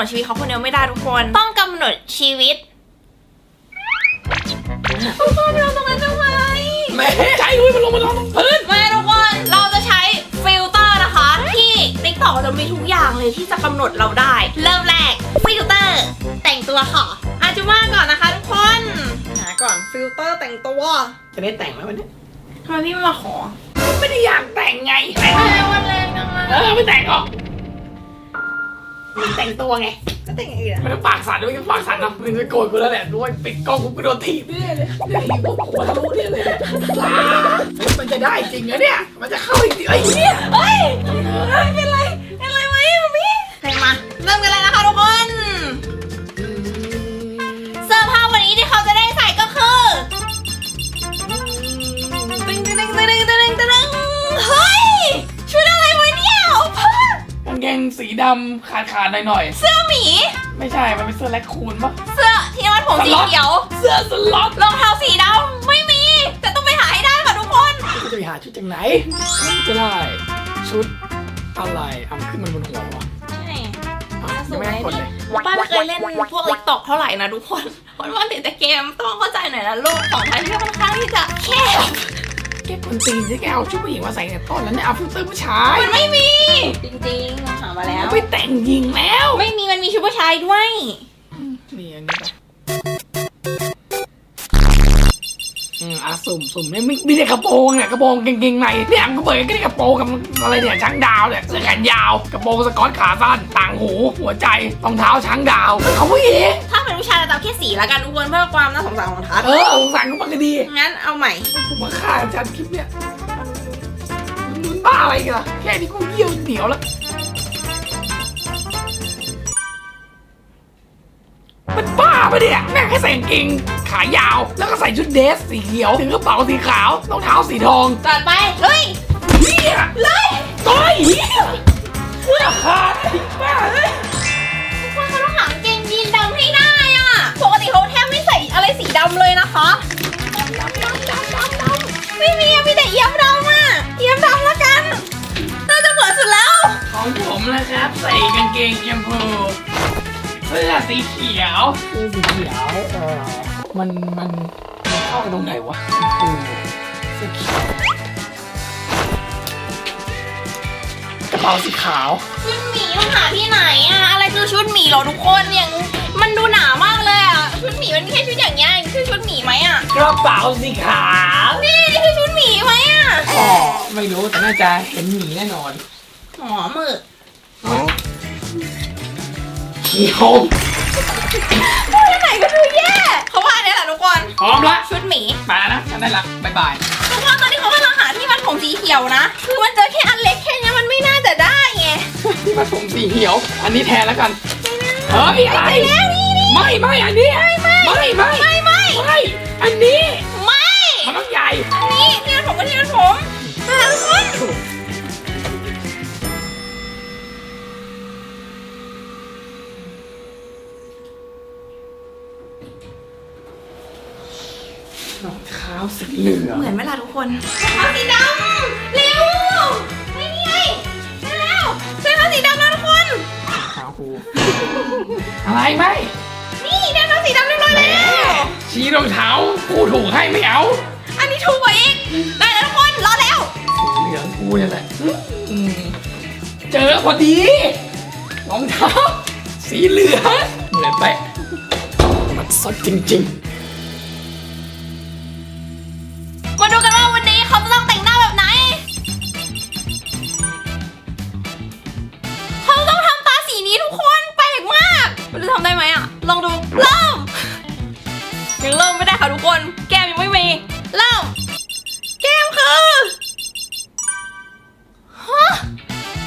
หนดชีวิตเขาคนเดียวไม่ได้ทุกคน ต้องกำหนดชีวิตทุกคนเราตรงนั้นทำไมแม่ใจด้วยมันลงมานอนตรงพื้นไม่ทุกคนเราจะใช้ฟิลเตอร์นะคะ ที่ติ๊กต็อกจะมีทุกอย่างเลยที่จะกำหนดเราได้ เริ่มแรกฟิลเตอร์แต่งตัวค่ะอาจุมาก่อนนะคะทุกคนหาก่อนฟิลเตอร์แต่งตัว จะได้แต่งไหมวันนี้ทำไมพี่ไม่มาขอ ไม่ได้อยากแต่งไงแต่งอะไรวันแรงจังเลยเออไม่แต่งหรอกมัน แต่งตัวไง ก็แต่งอย่างอื่นอะมันต้องปากสั่นด้วยปากสั่นนะมึงจะโกรธกูแล้วแหละด้วยปิดกล้องกูก็โดนถีบแน่เลยเนี่ยถีบปุ๊บหัวทะลุเนี่ยเลยลามันจะได้จริงเหรอเนี่ย มันจะเข้าอีกทีไอ้เนี่ย เฮ้ยเฮ้ยเป็นไรเป็นไรไหมอะพี่เพลงมา เริ่มกันเลย เกงสีดำขาดขาดๆหน่อยเสื้อหมี ๆไม่ใช่มันเป็นเสื้อแลคคูนปะ เสื้อที่มัดผมสีเขียวเสื้อสล็อตรองเท้าสีดำไม่มี แต่ต้องไปหาให้ได้ค่ะทุกคน กูจะไปหาชุดจากไหนจะได้ชุดอะไรเอาขึ้นมันบนหัววะใช่อะยังไม่ได้กดเลยป้าไม่เคยเล่นพวกลิกตอกเท่าไหร่นะทุกคนเพราะว่าติดแต่เกมต้องเข้าใจหน่อยนะโลกของไทยที่ค่อนข้างที่จะแคบ แกคนตีนที่แกเอาชุดผู้หญิงมาใส่แต่ต้นแล้วเนี่ยเอาฟิลเตอร์ผู้ชายมันไม่มีจริงๆหามาแล้ว ไปแต่งยิงแล้ว ไม่มีมันมีชุดผู้ชายด้วยนี่อันนี้ไปอืมอะสุ่มสุ่มเนี่ยไม่ไม่ได้กระโปรงเนี่ยกระโปรงเก่งๆในเนี่ยก็เปิดก็ได้กระโปรงกับอะไรเนี่ยช้างดาวเนี่ยเสื้อแขนยาวกระโปรงสกอตขาสั้นต่างหูหัวใจรองเท้าช้างดาวเขาผู้หญิง ถ้าเป็นผู้ชายเราจะเอาแค่สีละกันทุกคนเพื่อความน่าสงสารของทัศน์เออสงสารก็ปกดีงั้นเอาใหม่กูมาฆ่าอาจารย์คลิปเนี่ยมันบ้าอะไรกันล่ะแค่นี้กูเยี่ยวเหนียวแล้วมันบ้าปะเนี่ยแม่งแค่ใส่กางเกงขายาว แล้วก็ใส่ชุดเดรสสีเขียวถึงกระเป๋าสีขาวรองเท้าสีทองจัดไปเลยเฮียเลยต้อยเฮียเสื้อขาดไอ้บ้าเอ้ยทุกคนเขาต้องหากางเกงยีนดำให้ได้ อะไรสีดำเลยนะคะดำดำดำดำดำดำไม่มีอะมีแต่เอี้ยมดำอะเอี้ยมดำละกัน น่าจะเหมือนสุดแล้ว ของผมนะครับ ใส่กางเกงแชมพูเสื้อสีเขียวเสื้อสีเขียวเออมันมันมันเข้ากันตรงไหนวะชมพูเสื้อเขียวกระเป๋าสีขาว ชุดหมีมันหาที่ไหนอะอะไรคือชุดหมีเหรอทุกคนอย่างมันดูหนามากเลยอะ ชุดหมีมันไม่ใช่ชุดอย่างเงี้ยนี่คือชุดหมีไหมอะกระเป๋าสีขาวนี่นี่คือชุดหมีไหมอะอ๋อไม่รู้แต่น่าจะเห็นหมีแน่นอนหมอมือเขียวพูดที่ไหนก็ดูแย่เขาว่าอันนี้แหละทุกคนพร้อมละชุดหมีไปแล้วนะฉันได้ละบ๊ายบายทุกคนตอนนี้เขากำลังหาที่มัดผมสีเขียวนะ คือมันเจอแค่อันเล็กแค่เนี้ยมันไม่น่าจะได้ไงที่ผสมสีเขียว อันนี้แทนแล้วกันเฮ้ยอะไรไปแล้วนี่นี่ ไม่ไม่อันนี้ไม่ไม่ไม่ไม่ไม่ไม่ไม่อันนี้ไม่มันต้องใหญ่อันนี้ที่มัดผมก็ที่มัดผมหาทุกคนรองเท้าสีเหลืองเหมือนไหมล่ะทุกคนรองเท้าสีดำเร็วไม่นี่ไงได้แล้วใส่รองเท้าสีดำแล้วทุกคนเท้ากูอะไรไม่ ชี้รองเท้ากูถูกให้ไม่เอาอันนี้ถูกกว่าอีก ได้แล้วทุกคน รอแล้วสีเหลืองกูเนี่ยแหละอืมเจอพอดีรองเท้าสีเหลืองเหมือนไปะมันสดจริง มาดูกันว่าวันนี้เขาจะต้องแต่งหน้าแบบไหน เขาต้องทำตาสีนี้ทุกคน แปลกมากไม่รู้ทำได้ไหมอะลองดู เริ่ม คน แก้มยังไม่มีเริ่มแก้มคือฮะ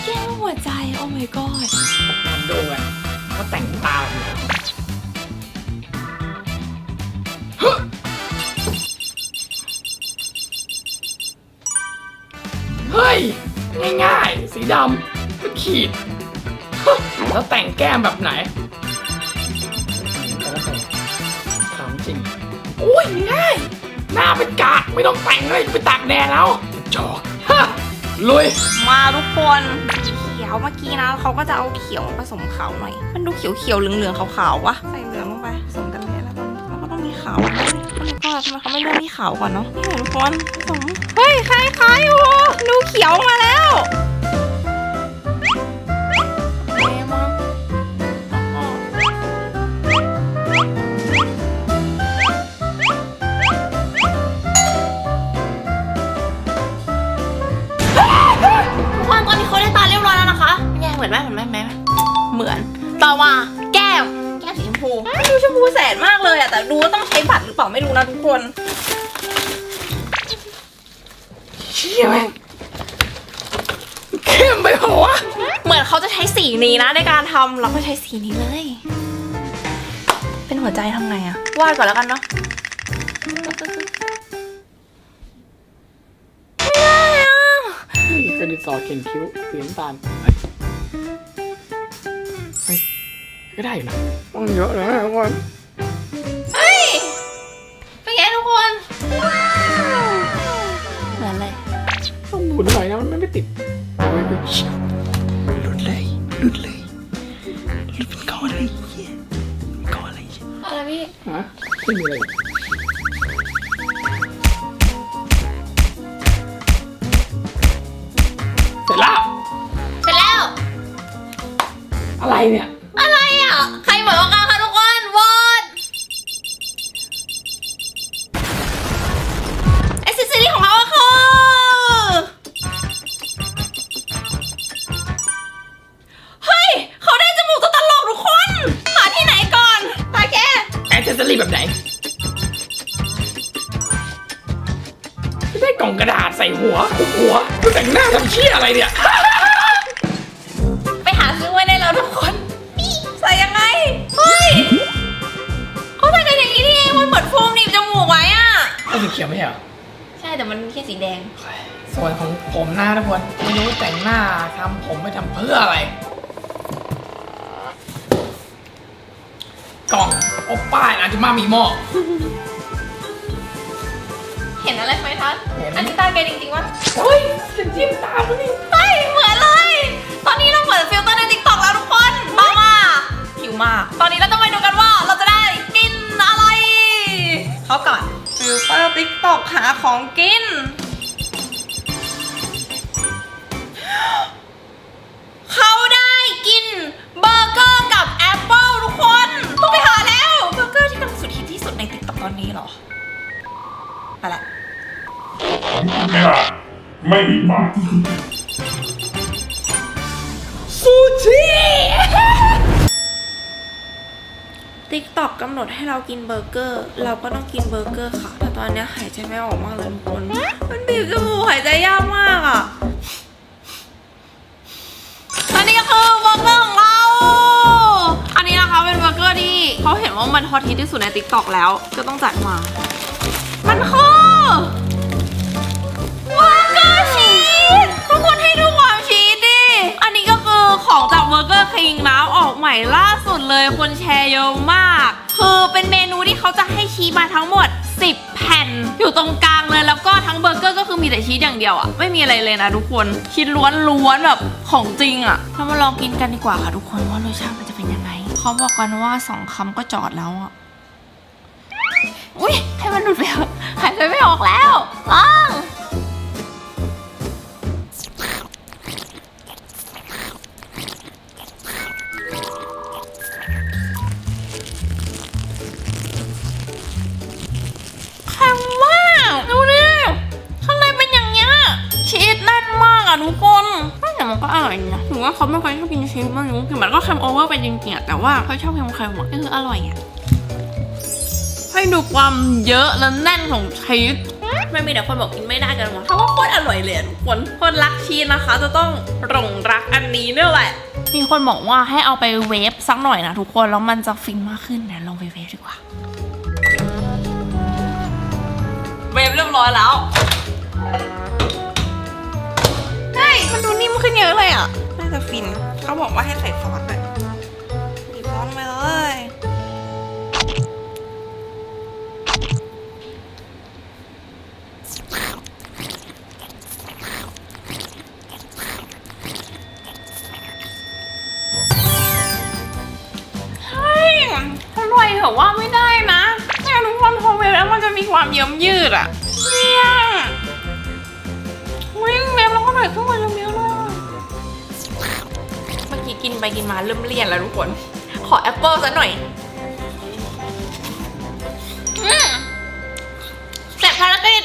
แก้มหัวใจ โอ้ my god ๆมันดูกันเขาแต่งตาอยู่เฮ้ย ง่ายๆ สีดำก็ขีด แล้วแต่งแก้มแบบไหน อ้ยง่ายหน้าเป็นกากไม่ต้องแต่งเลยไปตากแดดแล้วจอกฮะลุยมาทุกคนเขียวเมื่อกี้นะเขาก็จะเอาเขียวผสมขาวหน่อย มันดูเขียวเขียวเหลืองเหลืองขาวๆวะใส่เหลืองลงไปผสมกันเลยแล้วมันก็ต้องมีขาวด้วยแล้วก็ทำไมเขาไม่เลือกที่ขาวก่อนเนาะทุกคนผสมเฮ้ยคล้ายๆอยู่ดูเขียวมาแล้ว ดูว่าต้องใช้บัตรหรือเปล่าไม่รู้นะทุกคนเชี่ยแม่งเข้มไปเหรอวะเหมือนเขาจะใช้สีนี้นะในการทำเราก็ใช้สีนี้เลย เป็นหัวใจทำไงอะวาดก่อนแล้วกันเนาะไม่ได้อะนี่คือดินสอเขียนคิ้วสีน้ำตาลเฮ้ยก็ได้อยู่นะต้องเยอะนะทุกคน หมุนหน่อยนะมันไม่ติดเอาไว้ดูชิวหลุดเลยหลุดเลยหลุดเป็นก้อนเลยเหี้ยเป็นก้อนเลยเหี้ยอะไรพี่ฮะไม่มีอะไรเลยเสร็จแล้ว เสร็จแล้ว อะไรเนี่ย กล่องกระดาษใส่หัวทุบหัวกูแต่งหน้าทำเชี่ยอะไรเนี่ย ไปหาซื้อไว้ได้แล้วทุกคนนี่ใส่ยังไง เฮ้ยเขาใส่กันอย่างนี้นี่เองมันเหมือนโฟมหนีบจมูกไว้อะเอาสีเขียวไม่ใช่เหรอใช่แต่มันแค่สีแดง ส่วนของผมหน้าทุกคนไม่รู้แต่งหน้าทำผมไปทำเพื่ออะไร กล่องโอป้ายอาจจะมามีหม้อ เห็นอะไรไหมทัศน์เห็น อันนี้ตาแกจริงๆวะเฮ้ยฉันจิ้มตามมันนี่เฮ้ยเหมือนเลย ตอนนี้เราเหมือนฟิลเตอร์ในติ๊กต็อกแล้วทุกคนมามาหิวมาก ตอนนี้เราต้องไปดูกันว่าเราจะได้กินอะไรเขาก่อนฟิลเตอร์ติ๊กต็อกหาของกิน เขาได้กินเบอร์เกอร์กับแอปเปิลทุกคนต้องไปหาแล้วเบอร์เกอร์ที่กำลังสุดฮิตที่สุดในติ๊กต็อกตอนนี้เหรอ ไปละ ไม่มีปากซูชิติ๊กต็อกกำหนดให้เรากินเบอร์เกอร์ เราก็ต้องกินเบอร์เกอร์ค่ะ แต่ตอนนี้หายใจไม่ออกมากเลยทุกคน มันบีบจมูกหายใจยากมากอะอันนี้คือเบอร์เกอร์ของเรา อันนี้นะคะเป็นเบอร์เกอร์ที่เขาเห็นว่ามันฮอตฮิตที่สุดในติ๊กต็อกแล้ว ก็ต้องจัดมา มันคือ ม่ล่าสุดเลยคนแชร์เยอะมาก คือเป็นเมนูที่เขาจะให้ชีสมาทั้งหมด 10 แผ่น อยู่ตรงกลางเลยแล้วก็ทั้งเบอร์เกอร์ก็คือมีแต่ชีสอย่างเดียวอะไม่มีอะไรเลยนะทุกคนชีสล้วนๆแบบของจริงอะเรามาลองกินกันดีกว่าค่ะทุกคนว่ารสชาติมันจะเป็นยังไงเขาบอกกันว่าสองคำก็จอดแล้วอะอุ้ยให้มันหลุดไปหายใจไม่ออกแล้วลอง อร่อยนะถือว่าเขาไม่ค่อยชอบกินชีสมากรู้ถึงมันก็เค็มโอเวอร์ไปจริงๆอะแต่ว่าเขาชอบเค็มๆอะก็คืออร่อยอะให้ดูความเยอะและแน่นของชีสไม่มีแต่คนบอกกินไม่ได้กันวะเขาว่าโคตรอร่อยเลยอะทุกคนคนรักชีสนะคะ จะต้องหลงรักอันนี้นี่แหละมีคนบอกว่าให้เอาไปเวฟสักหน่อยนะทุกคนแล้วมันจะฟินมากขึ้นเดี๋ยวลองไปเวฟดีกว่าเวฟเรียบร้อยแล้วเฮ้ย มันดูนิ่มขึ้นเยอะเลยอะ น่าจะฟิน เขาบอกว่าให้ใส่ซอสเลยบีบซอสลงไปเลยแต่ว่าไม่ได้นะเนี่ยทุกคนพอเวลแล้วมันจะมีความเยิ้มยืดอะเนี่ยวิ่งเวลแล้วก็หน่อยขึ้นมาเยิ้ม กี้กินไปกินมาเริ่มเลี่ยนแล้วทุกคน ขอแอปเปิลซะหน่อยอืมเสร็จภารกิจ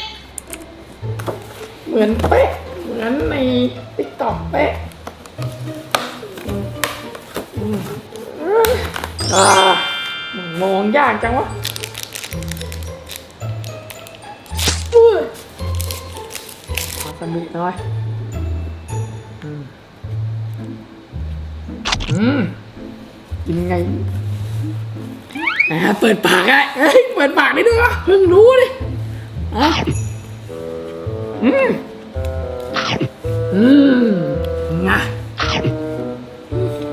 เหมือนเป๊ะ เหมือนในติ๊กต็อกเป๊ะอืมอ่ามองยากจังวะอุ้ยขอสนุกหน่อย อืมกินไงอ่าเปิดปากได้เฮ้ยเปิดปากได้ด้วยวะเพิ่งรู้เลยอะอืมอืมงะ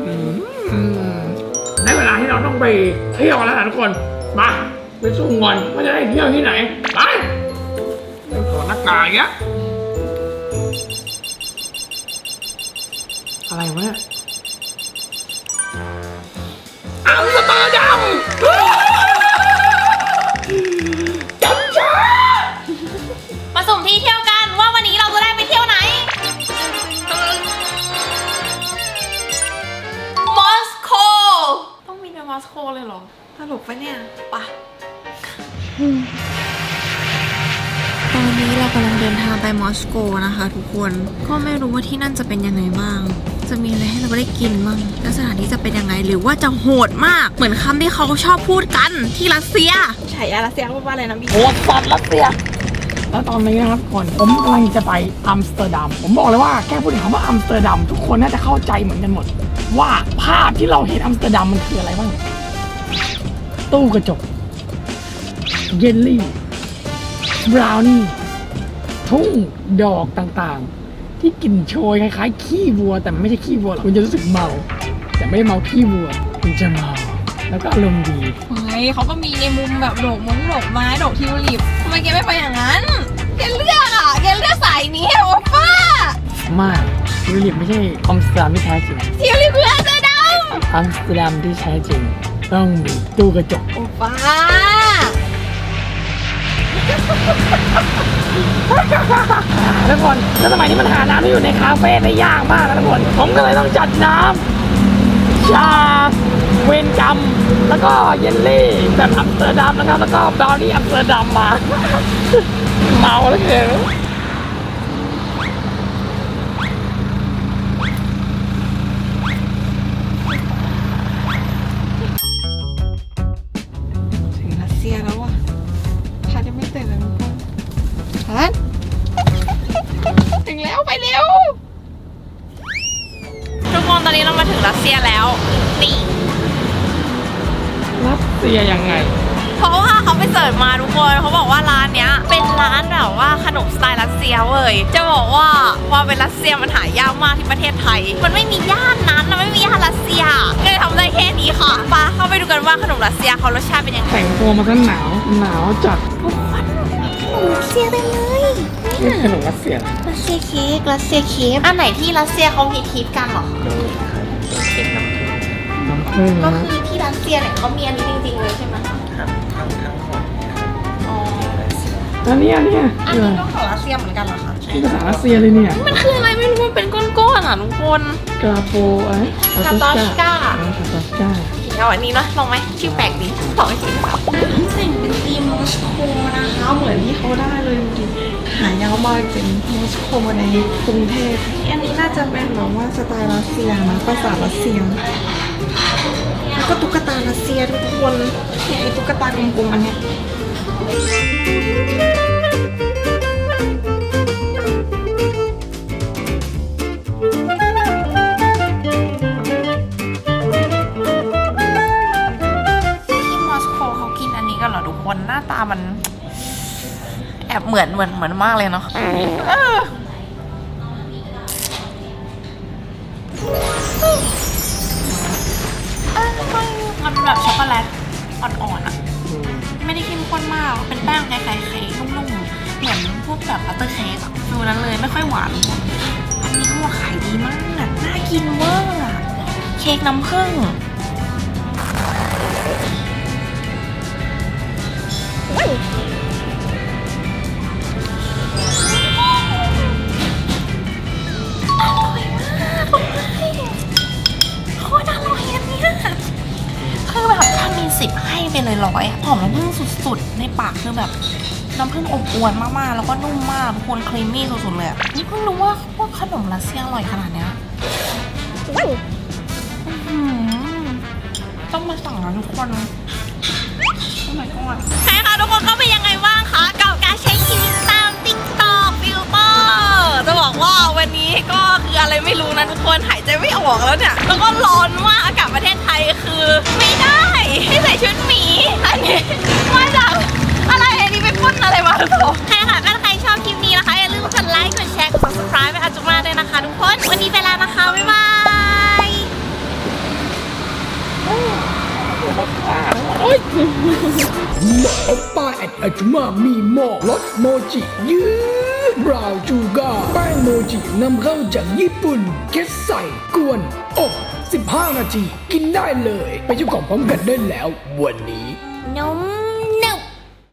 อืมได้เวลาที่เราต้องไปเที่ยวแล้วนะทุกคนมาไปสุ่มก่อนว่าจะได้เที่ยวที่ไหนไปไปขอหน้ากากอีกอะอะไรวะเนี่ย อัมสเตอร์ดัมจับช้ามาสุ่มที่เที่ยวกันว่าวันนี้เราจะได้ไปเที่ยวไหน มอสโก ต้องมีในมอสโกเลยเหรอสรุปปะเนี่ยปะตอนนี้เรากำลังเดินทางไปมอสโกนะคะทุกคน ก็ไม่รู้ว่าที่นั่นจะเป็นยังไงบ้าง จะมีอะไรให้เราได้กินบ้างแล้วสถานที่จะเป็นยังไงหรือว่าจะโหดมาก เหมือนคำที่เขาชอบพูดกันที่รัสเซียฉายารัสเซียพูดว่าอะไรนะพี่โหดสัตว์รัสเซียแล้วตอนนี้นะครับทุกคนผมกำลังจะไปอัมสเตอร์ดัมผมบอกเลยว่าแค่พูดถึงคำว่าอัมสเตอร์ดัมทุกคนน่าจะเข้าใจเหมือนกันหมด ว่าภาพที่เราเห็นอัมสเตอร์ดัมมันคืออะไรบ้างตู้กระจกเยลลี่บราวนี่ทุ่งดอกต่างๆ ที่กลิ่นโชยคล้ายๆขี้วัว แต่มันไม่ใช่ขี้วัวหรอกคุณจะรู้สึกเมา แต่ไม่ได้เมาขี้วัว คุณจะเมา แล้วก็อารมณ์ดี เฮ้ยเขาก็มีในมุมแบบดอกมงดอกไม้ดอกทิวลิปทำไมแกไม่ไปอย่างนั้นแกเลือกอะแกเลือกสายนี้อะโอป้าไมากทิวลิปไม่ใช่อัมสเตอร์ดัมที่แท้จริงทิวลิปเลือกเสื้อดอัมสเตอร์ดัมที่แท้จริง ต้องมีตู้กระจกำโอป้าทุก คน แล้วสมัยนี้มันหาน้ำที่อยู่ในคาเฟ่ได้ยากมากนะทุกคน ผมก็เลยต้องจัดน้ำชาเวนกัมแล้วก็เยลลี่แบบอัมสเตอร์ดัมนะครับ แล้วก็บราวนี่อัมสเตอร์ดัมมา เมาแล้วเกิน ทุกคนตอนนี้เรามาถึงรัสเซียแล้ว นี่ รัสเซียยังไง เพราะว่าเขาไปเสิร์ชมาทุกคนเขาบอกว่าร้านเนี้ย เป็นร้านแบบว่าขนมสไตล์รัสเซียเว้ยจะบอกว่าความเป็นรัสเซียมันหายากมากที่ประเทศไทย มันไม่มีย่านนั้นมันไม่มีย่านรัสเซียก็เลยทำได้แค่นี้ค่ะไปเข้าไปดูกันว่าขนมรัสเซียเขารสชาติเป็นยังไงแต่งตัวมาซะหนาวหนาวจัดรัสเซียไปเลย นี่ขนมรัสเซียเหรอรัสเซียเค้กรัสเซียเค้กอันไหนที่รัสเซียเขาฮิตฮิตๆกันเหรอเค้กน้ำน้ำผึ้งก็นะคือที่รัสเซียเนี่ยเขามีอันนี้จริงๆเลยใช่ไหมคะอ๋ออันนี้อันนี้อันนี้ก็ของรัสเซียเหมือนกันเหรอคะนี่ภาษารัสเซียเลยเนี่ยมันคืออะไรไม่รู้มันเป็นก้อนๆอะทุกคนกราโปอะไรคาตอชกา คาตอชกา เอาอันนี้เนอะลองไหมชื่อแปลกดีลองให้กินแต่งเป็นธีมมอสโกนะคะเหมือนที่เขาได้เลยดูดิหายากมากเป็นมอสโกในกรุงเทพอันนี้น่าจะเป็นแบบว่าสไตล์รัสเซียนะภาษารัสเซียแล้วก็ตุ๊กตารัสเซียทุกคนเนี่ยไอ้ตุ๊กตากลมๆอันเนี้ย อบเหมือนเหมือนเหมือนมากเลยเนาะเออเออไม่มันเป็นแบบช็อกโกแลตอ่อนๆอะ ไม่ได้เข้มข้นมาก เป็นแป้งคล้ายๆเค้กนุ่มๆ เหมือนพวกแบบบัตเตอร์เค้กอะฟิลนั้นเลยไม่ค่อยหวาน อันนี้ก็ขายดีมากน่ากินเวอร์อะเค้กน้ำผึ้งอ คือแบบถ้ามีสิบให้ไปเลยร้อยหอมน้ำผึ้งสุดๆ ในปากคือแบบน้ำผึ้งอบอวลมากๆ แล้วก็นุ่มมากทุกคนครีมมี่สุดๆเลยนี่เพิ่งรู้ว่าพวกขนมรัสเซียอร่อยขนาดเนี้ยต้องมาสั่งนะทุกคนโอ้ my god ใช่ค่ะทุกคนก็เป็นยังไงบ้า จะบอกว่าวันนี้ก็คืออะไรไม่รู้นะทุกคนหายใจไม่ออกแล้วเนี่ย แล้วก็ร้อนมากอากาศประเทศไทยคือ ไม่ได้ให้ใส่ชุดหมี อันนี้มาจากอะไรอันนี้ไปพ่นอะไรมาหรือเปล่าใช่ค่ะถ้าใครชอบคลิปนี้นะคะ อย่าลืมกดไลค์ กดแชร์ กด subscribe ไปอาจุมาด้วยนะคะ ทุกคน วันนี้ไปแล้วนะคะ บ๊ายบายหมอป้าแอดอาจุมามีหมอกรสโมจิยืดบราวน์ จินำเข้าจากญี่ปุ่น เก็ตใส่กวนอบ 15 นาที กินได้เลย ไปเจ้าของพร้อมกันได้แล้ววันนี้